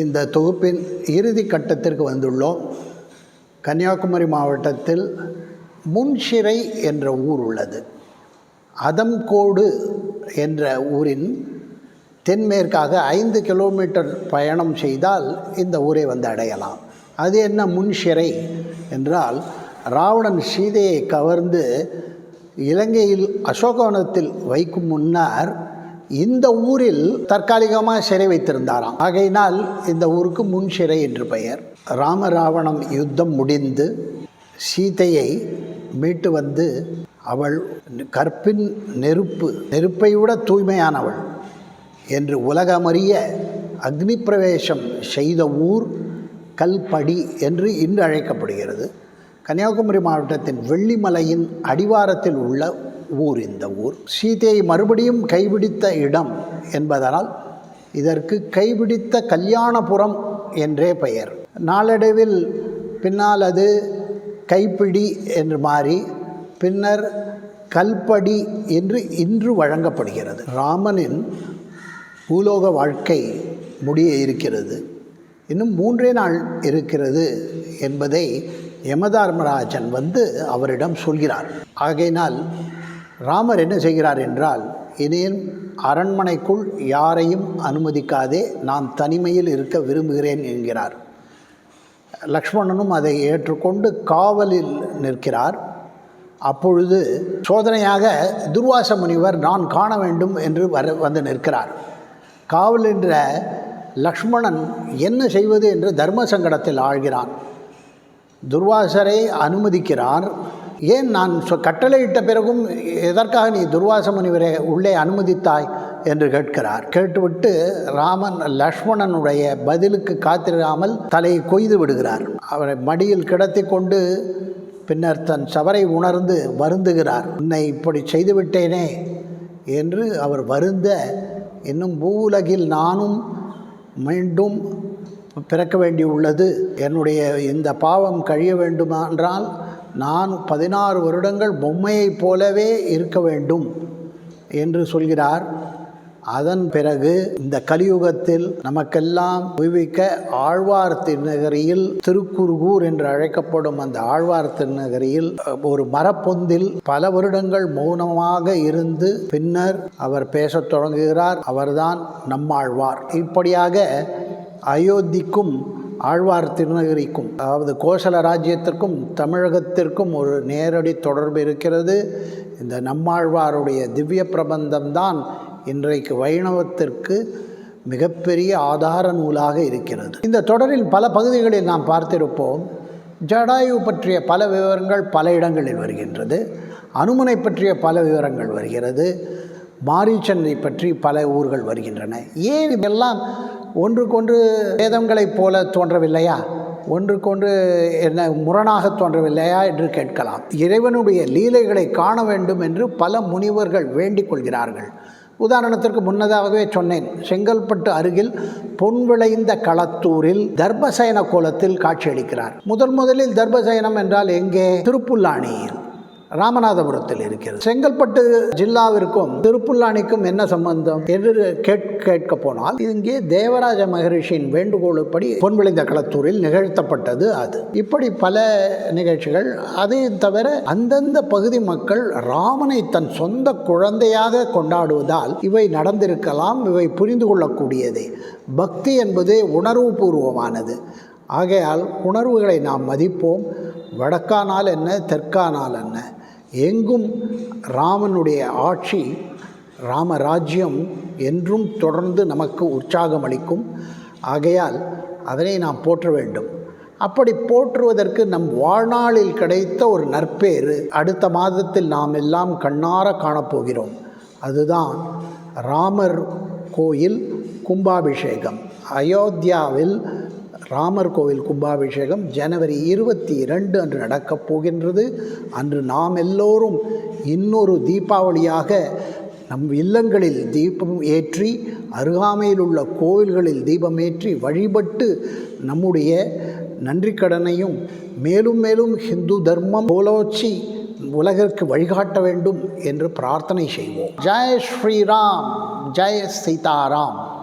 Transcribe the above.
இந்த தொகுப்பின் இறுதி கட்டத்திற்கு வந்துள்ளோம். கன்னியாகுமரி மாவட்டத்தில் முன்ஷிரை என்ற ஊர் உள்ளது. அதம்கோடு என்ற ஊரின் தென்மேற்காக ஐந்து கிலோமீட்டர் பயணம் செய்தால் இந்த ஊரை வந்து அடையலாம். அது என்ன முன்ஷிரை என்றால் ராவணன் சீதையை கவர்ந்து இலங்கையில் அசோகவனத்தில் வைக்கும் முன்னர் இந்த ஊரில் தற்காலிகமாக சிறை வைத்திருந்தாராம். ஆகையினால் இந்த ஊருக்கு முன் சிறை என்று பெயர். ராமராவணம் யுத்தம் முடிந்து சீதையை மீட்டு வந்து அவள் கற்பின் நெருப்பு நெருப்பை விட தூய்மையானவள் என்று உலகமறிய அக்னி பிரவேசம் செய்த ஊர் கல்படி என்று இன்று அழைக்கப்படுகிறது. கன்னியாகுமரி மாவட்டத்தின் வெள்ளிமலையின் அடிவாரத்தில் உள்ள ஊர் இந்த ஊர். சீதையை மறுபடியும் கைபிடித்த இடம் என்பதனால் இதற்கு கைபிடித்த கல்யாணபுரம் என்றே பெயர். நாளடைவில் பின்னால் அது கைப்பிடி என்று மாறி பின்னர் கல்படி என்று இன்று வழங்கப்படுகிறது. ராமனின் பூலோக வாழ்க்கை முடிய இருக்கிறது. இன்னும் மூன்றே நாள் இருக்கிறது என்பதை யமதர்மராஜன் வந்து அவரிடம் சொல்கிறார். ஆகையினால் ராமர் என்ன செய்கிறார் என்றால் இனியும் அரண்மனைக்குள் யாரையும் அனுமதிக்காதே நான் தனிமையில் இருக்க விரும்புகிறேன் என்கிறார். லக்ஷ்மணனும் அதை ஏற்றுக்கொண்டு காவலில் நிற்கிறார். அப்பொழுது சோதனையாக துர்வாச முனிவர் நான் காண வேண்டும் என்று வர வந்து நிற்கிறார். காவல் என்ற லக்ஷ்மணன் என்ன செய்வது என்று தர்ம சங்கடத்தில் ஆழ்கிறான். துர்வாசரை அனுமதிக்கிறார். ஏன் நான் சொ கட்டளையிட்ட பிறகும் எதற்காக நீ துர்வாச முனிவரை உள்ளே அனுமதித்தாய்? என்று கேட்கிறார். கேட்டுவிட்டு ராமன் லக்ஷ்மணனுடைய பதிலுக்கு காத்திராமல் தலையை கொய்து விடுகிறார். அவரை மடியில் கிடத்தி கொண்டு பின்னர் தன் சவரை உணர்ந்து வருந்துகிறார். உன்னை இப்படி செய்துவிட்டேனே என்று அவர் வருந்த இன்னும் பூவுலகில் நானும் மீண்டும் பிறக்க வேண்டியுள்ளது. என்னுடைய இந்த பாவம் கழிய வேண்டுமென்றால் நான் பதினாறு வருடங்கள் பொம்மையைப் போலவே இருக்க வேண்டும் என்று சொல்கிறார். அதன் பிறகு இந்த கலியுகத்தில் நமக்கெல்லாம் விவிக்க ஆழ்வார் திருநகரியில் திருக்குறுகூர் என்று அழைக்கப்படும் அந்த ஆழ்வார் திருநகரியில் ஒரு மரப்பொந்தில் பல வருடங்கள் மௌனமாக இருந்து பின்னர் அவர் பேசத் தொடங்குகிறார். அவர்தான் நம்மாழ்வார். இப்படியாக அயோத்திக்கும் ஆழ்வார் திருநகரிக்கும் அதாவது கோசல ராஜ்யத்திற்கும் தமிழகத்திற்கும் ஒரு நேரடி தொடர்பு இருக்கிறது. இந்த நம்மாழ்வாருடைய திவ்ய பிரபந்தம்தான் இன்றைக்கு வைணவத்திற்கு மிகப்பெரிய ஆதார நூலாக இருக்கிறது. இந்த தொடரில் பல பகுதிகளில் நாம் பார்த்திருப்போம். ஜடாயு பற்றிய பல விவரங்கள் பல இடங்களில் வருகின்றது. அனுமனை பற்றிய பல விவரங்கள் வருகிறது. மாரிச்சன்னை பற்றி பல ஊர்கள் வருகின்றன. ஏன் இதெல்லாம் ஒன்றுக்கொன்று வேதங்களைப் போல தோன்றவில்லையா? ஒன்றுக்கொன்று என்ன முரணாக தோன்றவில்லையா என்று கேட்கலாம். இறைவனுடைய லீலைகளை காண வேண்டும் என்று பல முனிவர்கள் வேண்டிக் கொள்கிறார்கள். உதாரணத்திற்கு முன்னதாகவே சொன்னேன் செங்கல்பட்டு அருகில் பொன் விளைந்த களத்தூரில் தர்பசயன கோலத்தில் காட்சியளிக்கிறார். முதன் முதலில் தர்பசயனம் என்றால் எங்கே? திருப்புல்லாணியில். ராமநாதபுரத்தில் இருக்கிறது. செங்கல்பட்டு ஜில்லாவிற்கும் திருப்புல்லானிக்கும் என்ன சம்பந்தம் என்று கேட் கேட்க போனால் இங்கே தேவராஜ மகரிஷியின் வேண்டுகோளுப்படி பொன்விளைந்த களத்தூரில் நிகழ்த்தப்பட்டது அது. இப்படி பல நிகழ்ச்சிகள் அதையும் தவிர அந்தந்த பகுதி மக்கள் ராமனை தன் சொந்த குழந்தையாக கொண்டாடுவதால் இவை நடந்திருக்கலாம் இவை புரிந்து கொள்ளக்கூடியதே. பக்தி என்பது உணர்வுபூர்வமானது. ஆகையால் உணர்வுகளை நாம் மதிப்போம் வடக்கானால் என்ன தெற்கானால் என்ன? எங்கும் ராமனுடைய ஆட்சி ராமராஜ்யம் என்றும் தொடர்ந்து நமக்கு உற்சாகம் அளிக்கும் ஆகையால் அதனை நாம் போற்ற வேண்டும். அப்படி போற்றுவதற்கு நம் வாழ்நாளில் கிடைத்த ஒரு நற்பேறு அடுத்த மாதத்தில் நாம் எல்லாம் கண்ணார காணப்போகிறோம். அதுதான் ராமர் கோயில் கும்பாபிஷேகம். அயோத்தியாவில் ராமர் கோவில் கும்பாபிஷேகம் ஜனவரி இருபத்தி இரண்டு அன்று நடக்கப் போகின்றது. அன்று நாம் எல்லோரும் இன்னொரு தீபாவளியாக நம் இல்லங்களில் தீபம் ஏற்றி அருகாமையில் உள்ள கோவில்களில் தீபம் ஏற்றி வழிபட்டு நம்முடைய நன்றிக்கடனையும் மேலும் மேலும் ஹிந்து தர்மம் போலோச்சி உலகிற்கு வழிகாட்ட வேண்டும் என்று பிரார்த்தனை செய்வோம். ஜெய் ஸ்ரீராம் ஜெய் சீதாராம்.